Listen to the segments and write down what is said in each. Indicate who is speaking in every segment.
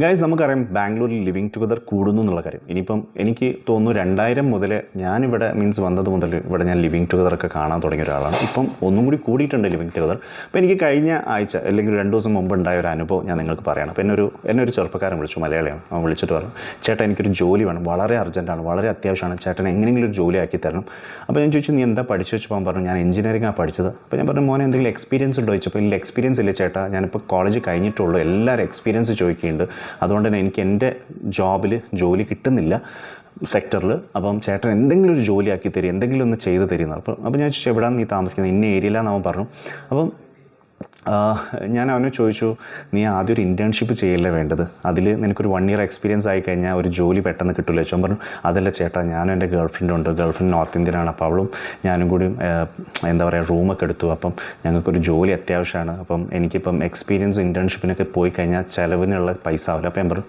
Speaker 1: Guys നമുക്കറിയാം ബാംഗ്ലൂരിൽ living together കൂടുന്നു എന്നുള്ള കാര്യം. ഇനിയിപ്പം എനിക്ക് തോന്നുന്നു രണ്ടായിരം മുതൽ ഞാനിവിടെ മീൻസ് വന്നത് മുതൽ ഇവിടെ ഞാൻ ലിവിങ് ടുഗദർ ഒക്കെ കാണാൻ തുടങ്ങിയ ഒരാളാണ്. ഇപ്പം ഒന്നും കൂടി കൂടിയിട്ടുണ്ട് ലിവിങ് ടുഗദർ അപ്പോൾ എനിക്ക് കഴിഞ്ഞ ആഴ്ച അല്ലെങ്കിൽ രണ്ട് ദിവസം മുമ്പ് ഉണ്ടായ ഒരു അനുഭവം ഞാൻ നിങ്ങൾക്ക് പറയണം. അപ്പോൾ എന്നൊരു ഒരു എന്നെ ഒരു ചെറുപ്പക്കാരൻ വിളിച്ചു മലയാളിയാണ്. അവൻ വിളിച്ചിട്ട് പറഞ്ഞു ചേട്ടാ എനിക്കൊരു ജോലി വേണം. വളരെ അർജന്റാണ് വളരെ അത്യാവശ്യമാണ്. ചേട്ടൻ എങ്ങനെയെങ്കിലും ഒരു ജോലി ആക്കി തരണം. അപ്പോൾ ഞാൻ ചോദിച്ചു നീ എന്താ പഠിച്ചു വെച്ചപ്പോൾ അവൻ പറഞ്ഞു ഞാൻ എഞ്ചിനീയറിംഗ് ആണ് പഠിച്ചത്. അപ്പോൾ ഞാൻ പറഞ്ഞു മോനെ എന്തെങ്കിലും എക്സ്പീരിയൻസ് ഉണ്ടോ? ചോദിച്ചപ്പോൾ ഇല്ല എക്സ്പീരിയൻസ് ഇല്ല ചേട്ടാ. ഞാനിപ്പോൾ കോളേജ് കഴിഞ്ഞിട്ടുള്ളൂ. എല്ലാവരും എക്സ്പീരിയൻസ് ചോദിക്കുന്നുണ്ട്. അതുകൊണ്ട് തന്നെ എനിക്ക് എന്റെ ജോബിൽ ജോലി കിട്ടുന്നില്ല സെക്ടറിൽ അപ്പം ചേട്ടൻ എന്തെങ്കിലും ഒരു ജോലിയാക്കി തരും എന്തെങ്കിലും ഒന്ന് ചെയ്ത് തരുന്നത് അപ്പം അപ്പം ഞാൻ ചോദിച്ചു എവിടെയാണ് നീ താമസിക്കുന്നത്? ഇന്ന ഏരിയയിലാന്ന് അവൻ പറഞ്ഞു. അപ്പം ഞാൻ അവനെ ചോദിച്ചു നീ ആദ്യം ഒരു ഇന്റേൺഷിപ്പ് ചെയ്യല്ലേ വേണ്ടത്? അതിൽ നിനക്കൊരു വൺ ഇയർ എക്സ്പീരിയൻസ് ആയി കഴിഞ്ഞാൽ ഒരു ജോലി പെട്ടെന്ന് കിട്ടില്ല ചോദിച്ചു പറഞ്ഞു അതല്ല ചേട്ടാ ഞാനും എന്റെ ഗേൾ ഫ്രണ്ട് ഉണ്ട്. ഗേൾ ഫ്രണ്ട് നോർത്ത് ഇന്ത്യനാണ് അപ്പോൾ അവളും ഞാനും കൂടി എന്താ പറയുക റൂമൊക്കെ എടുത്തു. അപ്പം ഞങ്ങൾക്കൊരു ജോലി അത്യാവശ്യമാണ്. അപ്പം എനിക്കിപ്പം എക്സ്പീരിയൻസും ഇന്റേൺഷിപ്പിനൊക്കെ പോയി കഴിഞ്ഞാൽ ചിലവിനുള്ള പൈസ ആവില്ല. അപ്പം ഞാൻ പറഞ്ഞു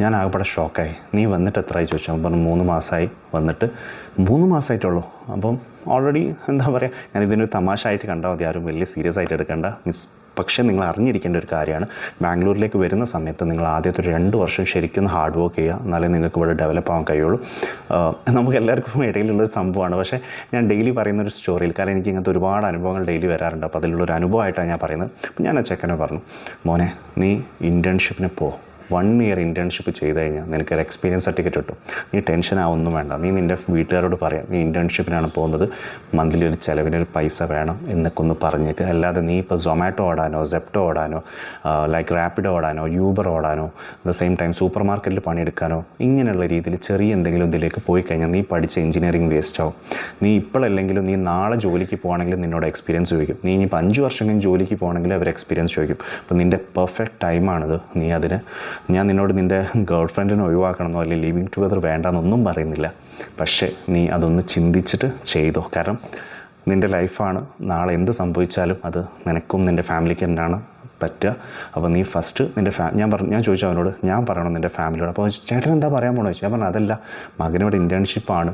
Speaker 1: ഞാൻ ആകെപ്പാടെ ഷോക്കായി. നീ വന്നിട്ട് എത്രയായി ചോദിച്ചു. അവൻ പറഞ്ഞു മൂന്ന് മാസമായി വന്നിട്ട്. മൂന്ന് മാസമായിട്ടുള്ളൂ അപ്പം ഓൾറെഡി എന്താ പറയുക ഞാൻ ഇതിനൊരു തമാശ ആയിട്ട് കണ്ടാൽ മതി. ആരും വലിയ സീരിയസ് ആയിട്ട് എടുക്കേണ്ട. മീൻസ് പക്ഷേ നിങ്ങൾ അറിഞ്ഞിരിക്കേണ്ട ഒരു കാര്യമാണ്. ബാംഗ്ലൂരിലേക്ക് വരുന്ന സമയത്ത് നിങ്ങൾ ആദ്യത്തെ ഒരു രണ്ട് വർഷം ശരിക്കും ഹാർഡ് വർക്ക് ചെയ്യുക. എന്നാലേ നിങ്ങൾക്ക് ഇവിടെ ഡെവലപ്പ് ആവാൻ കഴിയുള്ളൂ. നമുക്ക് എല്ലാവർക്കും ഇടയിലുള്ളൊരു സംഭവമാണ്. പക്ഷേ ഞാൻ ഡെയിലി പറയുന്ന ഒരു സ്റ്റോറിയിൽ കാരണം എനിക്ക് ഇങ്ങനത്തെ ഒരുപാട് അനുഭവങ്ങൾ ഡെയിലി വരാറുണ്ട്. അപ്പോൾ അതിലുള്ളൊരു അനുഭവമായിട്ടാണ് ഞാൻ പറയുന്നത്. അപ്പോൾ ഞാൻ ആ ചെക്കനെ പറഞ്ഞു മോനെ നീ ഇന്റേൺഷിപ്പിന് പോ. വൺ ഇയർ ഇന്റേൺഷിപ്പ് ചെയ്ത് കഴിഞ്ഞാൽ നിനക്കൊരു എക്സ്പീരിയൻസ് സർട്ടിഫിക്കറ്റ് കിട്ടും. നീ ടെൻഷൻ ആവൊന്നും വേണ്ട. നീ നിന്റെ വീട്ടുകാരോട് പറയാം. നീ ഇന്റേൺഷിപ്പിനാണ് പോകുന്നത്. മന്ത്ലി ഒരു ചിലവിനൊരു പൈസ വേണം എന്നൊക്കെ ഒന്ന് പറഞ്ഞേക്ക്. അല്ലാതെ നീ ഇപ്പോൾ സൊമാറ്റോ ഓടാനോ സെപ്റ്റോ ഓടാനോ ലൈക്ക് റാപ്പിഡോ ഓടാനോ Uber ഓടാനോ at the same time super മാർക്കറ്റിൽ പണിയെടുക്കാനോ ഇങ്ങനെയുള്ള രീതിയിൽ ചെറിയ എന്തെങ്കിലും ഇതിലേക്ക് പോയി കഴിഞ്ഞാൽ നീ പഠിച്ച എഞ്ചിനീയറിംഗ് വേസ്റ്റ് ആവും. നീ ഇപ്പോഴല്ലെങ്കിലും നീ നാളെ ജോലിക്ക് പോകണമെങ്കിലും നിന്നോട് എക്സ്പീരിയൻസ് ചോദിക്കും. നീ ഇനിയിപ്പോൾ അഞ്ച് വർഷം കഴിഞ്ഞ് ജോലിക്ക് പോകണമെങ്കിൽ അവർ എക്സ്പീരിയൻസ് ചോദിക്കും. അപ്പോൾ നിന്റെ പെർഫെക്റ്റ് ടൈമാണിത് നീ അതിന് ഞാൻ നിന്നോട് നിന്റെ ഗേൾ ഫ്രണ്ടിനെ ഒഴിവാക്കണമെന്നോ അല്ലെങ്കിൽ ലിവിങ് ടുഗദർ വേണ്ടെന്നൊന്നും പറയുന്നില്ല. പക്ഷേ നീ അതൊന്ന് ചിന്തിച്ചിട്ട് ചെയ്തോ. കാരണം നിന്റെ ലൈഫാണ് നാളെ എന്ത് സംഭവിച്ചാലും അത് നിനക്കും നിന്റെ ഫാമിലിക്ക് തന്നെയാണ്. പറ്റുക. അപ്പോൾ നീ ഫസ്റ്റ് നിന്റെ ഫാ ഞാൻ പറഞ്ഞു ഞാൻ ചോദിച്ചു അവനോട് ഞാൻ പറയണം നിന്റെ ഫാമിലിയോട് അപ്പോൾ ചേട്ടൻ എന്താ പറയാൻ പോകണമെന്ന് ചോദിച്ചു ഞാൻ പറഞ്ഞു അതല്ല മകനോട് ഇന്റേൺഷിപ്പാണ്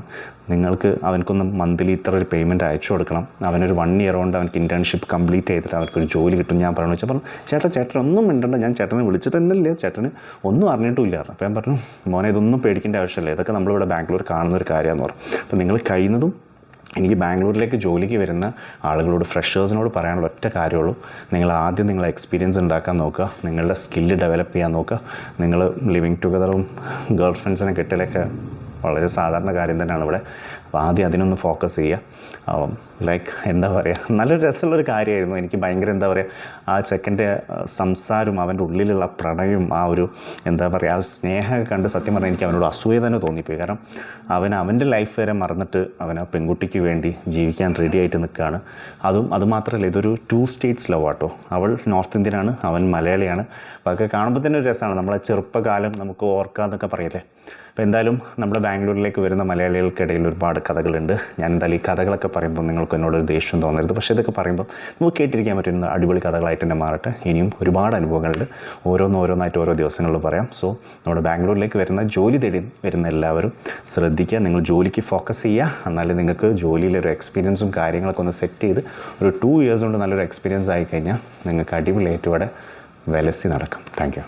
Speaker 1: നിങ്ങൾക്ക് അവനക്കൊന്ന് മന്ത്ലി ഇത്ര ഒരു പേയ്മെന്റ് അയച്ചു കൊടുക്കണം. അവനൊരു വൺ ഇയർ കൊണ്ട് അവനക്ക് ഇന്റേൺഷിപ്പ് കംപ്ലീറ്റ് ചെയ്തിട്ട് അവനക്കൊരു ജോലി കിട്ടും. ഞാൻ പറഞ്ഞു വെച്ചാൽ പറഞ്ഞു ചേട്ടാ ചേട്ടൻ ഒന്നും മിണ്ടണ്ട. ഞാൻ ചേട്ടനെ വിളിച്ചിട്ട് ചേട്ടന് ഒന്നും അറിഞ്ഞിട്ടുമില്ല. അപ്പോൾ ഞാൻ പറഞ്ഞു മോനെ ഇതൊന്നും പേടിക്കേണ്ട ആവശ്യമില്ല. ഇതൊക്കെ നമ്മളിവിടെ ബാംഗ്ലൂർ കാണുന്ന ഒരു കാര്യമാണെന്ന് പറഞ്ഞു. അപ്പോൾ നിങ്ങൾ കഴിയുന്നതും എനിക്ക് ബാംഗ്ലൂരിലേക്ക് ജോലിക്ക് വരുന്ന ആളുകളോട് ഫ്രഷേഴ്സിനോട് പറയാനുള്ള ഒറ്റ കാര്യമുള്ളൂ. നിങ്ങൾ ആദ്യം നിങ്ങൾ എക്സ്പീരിയൻസ് ഉണ്ടാക്കാൻ നോക്കുക. നിങ്ങളുടെ സ്കില്ല് ഡെവലപ്പ് ചെയ്യാൻ നോക്കുക. നിങ്ങൾ ലിവിങ് ടുഗദറും ഗേൾ ഫ്രണ്ട്സിനെ കിട്ടലൊക്കെ വളരെ സാധാരണ കാര്യം തന്നെയാണ് ഇവിടെ. അപ്പോൾ ആദ്യം അതിനൊന്ന് ഫോക്കസ് ചെയ്യുക. ലൈക്ക് എന്താ പറയുക നല്ലൊരു രസമുള്ളൊരു കാര്യമായിരുന്നു. എനിക്ക് ഭയങ്കര എന്താ പറയുക ആ ചെക്കന്റെ സംസാരവും അവന്റെ ഉള്ളിലുള്ള പ്രണയവും ആ ഒരു എന്താ പറയുക ആ സ്നേഹമൊക്കെ കണ്ട് സത്യം പറഞ്ഞാൽ എനിക്ക് അവനോട് അസൂയ തന്നെ തോന്നിപ്പോയി. കാരണം അവൻ അവന്റെ ലൈഫ് വരെ മറന്നിട്ട് അവൻ ആ പെൺകുട്ടിക്ക് വേണ്ടി ജീവിക്കാൻ റെഡി ആയിട്ട് നിൽക്കുകയാണ്. അതും അതുമാത്രമല്ല ഇതൊരു ടു സ്റ്റേറ്റ്സ് ലവ് ആട്ടോ. അവൾ നോർത്ത് ഇന്ത്യനാണ് അവൻ മലയാളിയാണ്. അതൊക്കെ കാണുമ്പോൾ തന്നെ ഒരു രസമാണ്. നമ്മളെ ചെറുപ്പകാലം നമുക്ക് ഓർക്കാന്നൊക്കെ പറയില്ലേ? അപ്പോൾ എന്തായാലും നമ്മുടെ ബാംഗ്ലൂരിലേക്ക് വരുന്ന മലയാളികൾക്കിടയിൽ ഒരുപാട് കഥകളുണ്ട്. ഞാൻ എന്തായാലും ഈ കഥകളൊക്കെ പറയുമ്പോൾ നിങ്ങൾക്ക് എന്നോട് ഒരു ദേഷ്യം തോന്നരുത്. പക്ഷേ ഇതൊക്കെ പറയുമ്പോൾ നമുക്ക് കേട്ടിരിക്കാൻ പറ്റുന്ന അടിപൊളി കഥകളായിട്ട് തന്നെ മാറട്ടെ. ഇനിയും ഒരുപാട് അനുഭവങ്ങളുണ്ട്. ഓരോന്നോരോന്നായിട്ട് ഓരോ ദിവസങ്ങളിൽ പറയാം. സോ നമ്മുടെ ബാംഗ്ലൂരിലേക്ക് വരുന്ന ജോലി തേടി വരുന്ന എല്ലാവരും ശ്രദ്ധിക്കുക. നിങ്ങൾ ജോലിക്ക് ഫോക്കസ് ചെയ്യുക. എന്നാലും നിങ്ങൾക്ക് ജോലിയിലൊരു എക്സ്പീരിയൻസും കാര്യങ്ങളൊക്കെ ഒന്ന് സെറ്റ് ചെയ്ത് ഒരു ടു ഇയേഴ്സ് കൊണ്ട് നല്ലൊരു എക്സ്പീരിയൻസ് ആയിക്കഴിഞ്ഞാൽ നിങ്ങൾക്ക് അടിപൊളിയായിട്ട് ഇവിടെ വിലസി നടക്കും. Thank you